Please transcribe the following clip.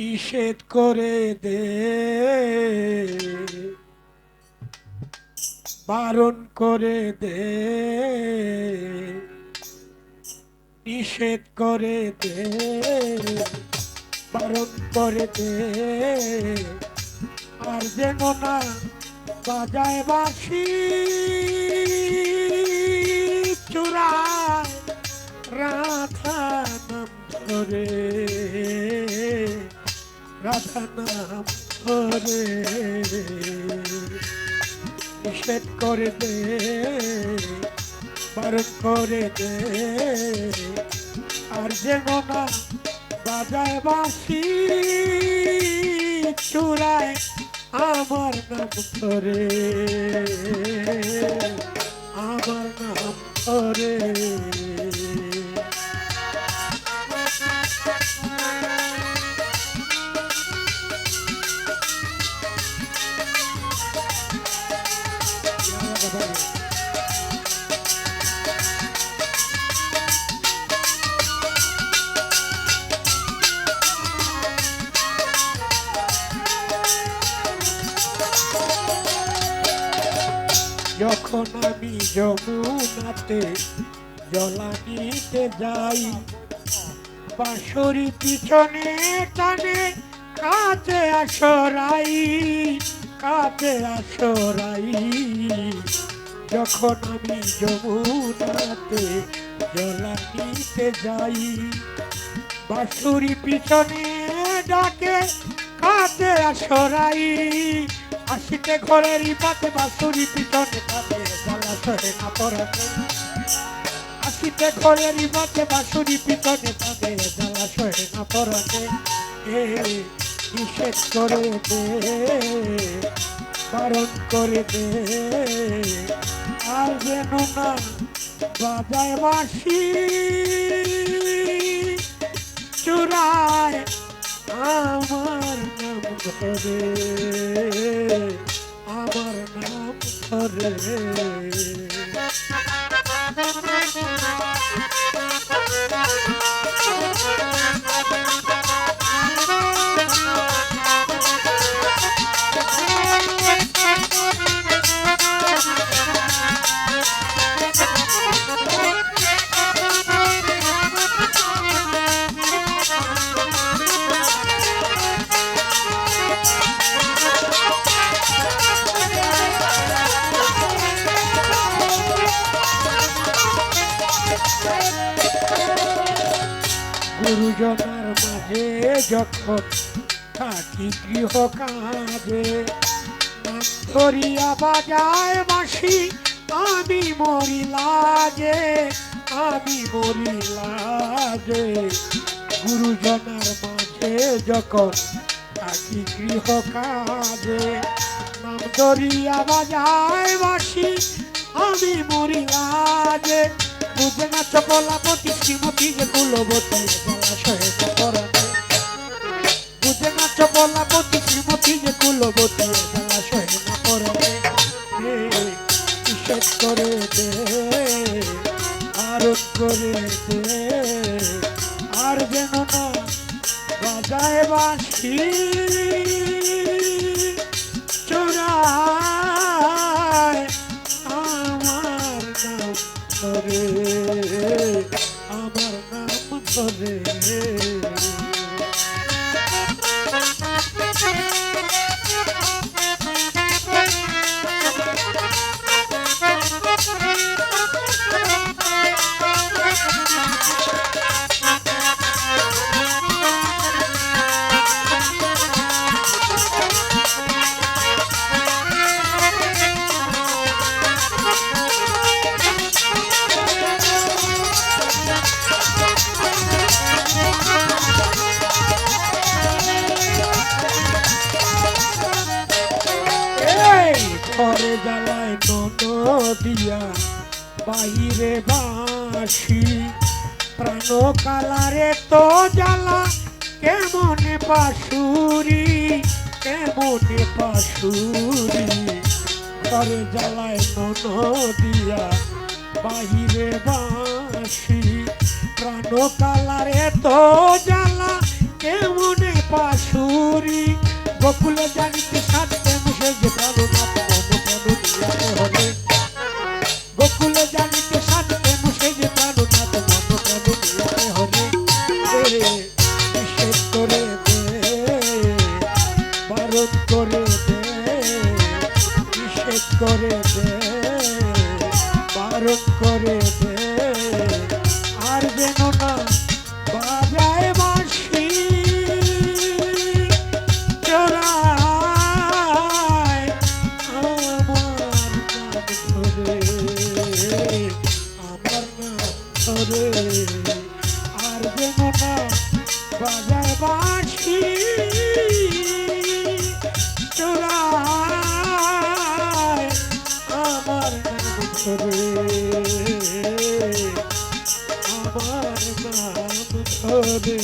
নিষেধ করে দে। বারণ করে দে। নিষেধ করে দে। বারণ করে দে। আর যেন না বাজায় বাসি চূড়ায় রাধা নাম ধরে। রাধা নাম ধরে নিষেধ করে দে, বারণ করে দে। আর যেন না বাজায় বাসি চূড়ায় আমার নাম ধরে। আমার নাম যখন আমি যমুনাতে জলানিতে যাই, বাঁশরি পিছনে টানে কাছে আসরাই কাছে আসরাই। যখন আমি যমুনাতে জলানিতে যাই, বাঁশুরি পিছনে ডাকে কাছে আসরাই। আসিতে ঘরের পাতে বাঁশুরি পিছনে সরে না পড়াতে আসিতে ঘরের পাতে বাঁশুরি পিছনে জ্বালা সরে না পড়াতে এ, নিষেধ করে দে, বারণ করে দে। আর যেন না বাজায় বাসি চূড়ায় আমার নাম ধরে আমার নাম ধরে। গুরুজনার মাঝে যখন থাকি গৃহ কাজে ধরিয়া বাজায় বাসি আমি মরি লাজে, আমি মরি লাজে। গুরুজনার মাঝে যখন থাকি গৃহ কাজে নাম ধরিয়া বাজায় বাসি আমি মরি লাজে। বুঝে না চপলাপতি শ্রীমতী যে কুলবতী বুঝে না চপলাপতি শ্রীমতী যে কুলবতী করে। দে, আরোপ করে দে। আর যেন না বাজায় বাসি এই ঘরে জ্বালায় দিয়া বাসি। প্রাণ কালারে তো জ্বালা, কেমনে পাশুরি কেমনে পাশুরি? ঘরে জ্বালায় দিয়া বাহিরে বাসি। প্রাণ কালারে তো জ্বালা, কেমনে পাশু করি গোকুলে বারণ করে দে। ধরে